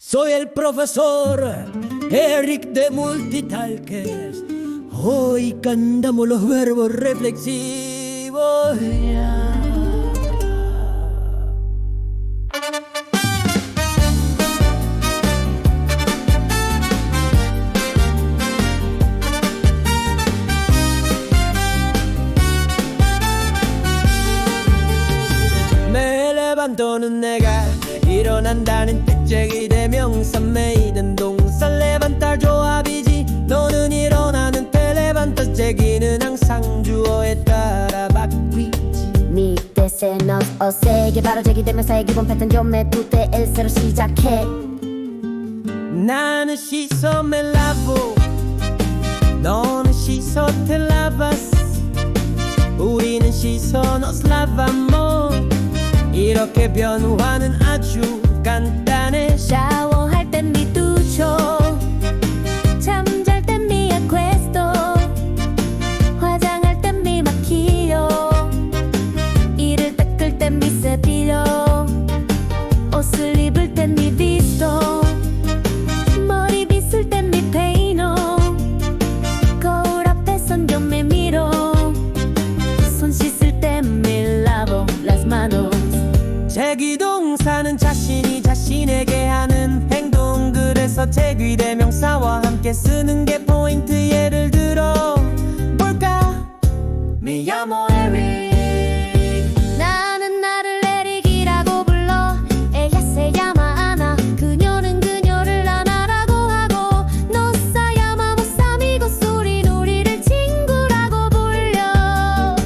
Soy el profesor Eric de Multitalques. Hoy cantamos los verbos reflexivos. 매일 levanto는 내가 일어난다는 특 징이 대명사 메이든 동사 레반탈 조합이지. 너는 일어나는 때 레반탈 제기는 항상 주어에 따라 바뀌지. 네 뜻에 넣어 어세게 바로 제기되면서의 기본 패턴 좀내 두대 일세로 시작해. 나는 시서 멜라보. 너는 시서 텔라바스. 우리는 시서 노슬라바모. 이렇게 변화는 아주 간단해 샤워할 땐 ducho 잠잘 땐 mi acuesto 화장할 땐 maquillo 이를 닦을 땐 cepillo 옷을 입을 땐 visto 머리 빗을 땐 peino 거울 앞에선 좀 밀어 손 씻을 땐 lavo las manos 제귀동사는 그래서 제귀대명사와 함께 쓰는 게 포인트 예를 들어 볼까? Llamo Eric 나는 나를 에릭이라고 불러. Ana 그녀는 그녀를 아나라고 하고 llamamos amigos 우린 우리를 친구라고 불려.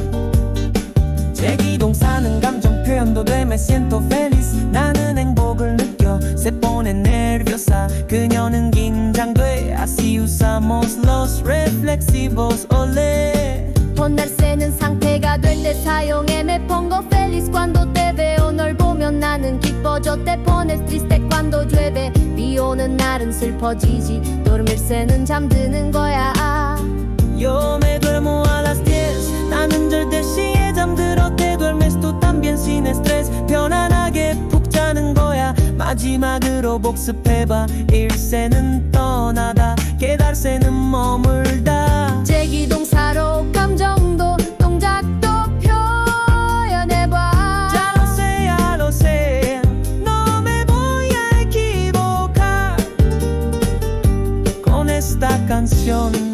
제귀동사는 감정 표현도 돼 Me siento feliz 나는 행복을 느껴. Se pone Así usamos los reflexivos Olé 혼날새는 상태가 될 때 사용해 Me pongo feliz cuando te veo 널 보면 나는 기뻐져 Te pones triste cuando llueve 비 오는 날은 슬퍼지지 dormir새는 잠드는 거야 Yo me duermo a las 10 나는 절대 시에 잠들어 Te duermes tú también sin estrés 편안하게 푹 자는 거야 마지막으로 복습해봐 일세는 떠나다 깨달새는 머물다 제기동사로 감정도 동작도 표현해봐 Ya lo sé, ya lo sé No me voy a equivocar Con esta canción